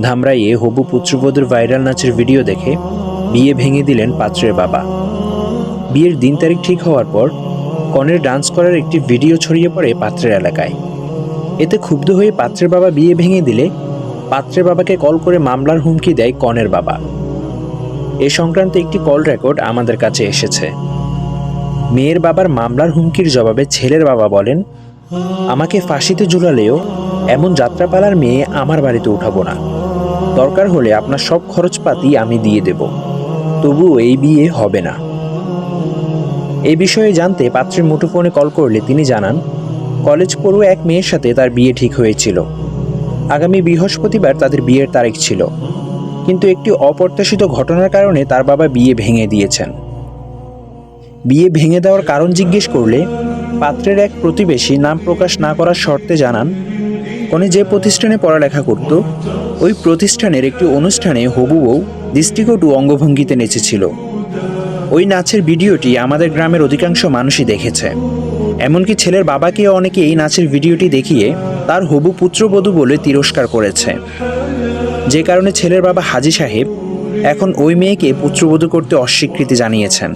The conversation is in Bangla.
ধামরাইয়ে হবু পুত্রবধূর ভাইরাল নাচের ভিডিও দেখে বিয়ে ভেঙে দিলেন পাত্রের বাবা। বিয়ের দিন তারিখ ঠিক হওয়ার পর কনের ডান্স করার একটি ভিডিও ছড়িয়ে পড়ে পাত্রের এলাকায়। এতে ক্ষুব্ধ হয়ে পাত্রের বাবা বিয়ে ভেঙে দিলে পাত্রের বাবাকে কল করে মামলার হুমকি দেয় কনের বাবা। এ সংক্রান্ত একটি কল রেকর্ড আমাদের কাছে এসেছে। মেয়ের বাবার মামলার হুমকির জবাবে ছেলের বাবা বলেন, আমাকে ফাঁসিতে ঝুলালেও এমন যাত্রাপালার মেয়ে আমার বাড়িতে উঠাবো না। দরকার হলে আপনার সব খরচপাতি আমি দিয়ে দেব। তবুও এই বিয়ে হবে না। এই বিষয়ে জানতে পাত্রের মুঠোফোনে কল করলে তিনি জানান, কলেজ পড়ুয়া এক মেয়ের সাথে তার বিয়ে ঠিক হয়েছিল। আগামী বৃহস্পতিবার তাদের বিয়ের তারিখ ছিল। কিন্তু একটি অপ্রত্যাশিত ঘটনার কারণে তার বাবা বিয়ে ভেঙে দিয়েছেন। বিয়ে ভেঙে দেওয়ার কারণ জিজ্ঞেস করলে পাত্রের এক প্রতিবেশী নাম প্রকাশ না করার শর্তে জানান কনে যে প্রতিষ্ঠানে পড়ালেখা করত, ওই প্রতিষ্ঠানের একটি অনুষ্ঠানে হবু বউ দৃষ্টিকটু অঙ্গভঙ্গিতে নেচেছিল। ওই নাচের ভিডিওটি আমাদের গ্রামের অধিকাংশ মানুষই দেখেছে। এমনকি ছেলের বাবাকে অনেকে এই নাচের ভিডিওটি দেখিয়ে তার হবু পুত্রবধূ বলে তিরস্কার করেছে। যে কারণে ছেলের বাবা হাজি সাহেব এখন ওই মেয়েকে পুত্রবধূ করতে অস্বীকৃতি জানিয়েছেন।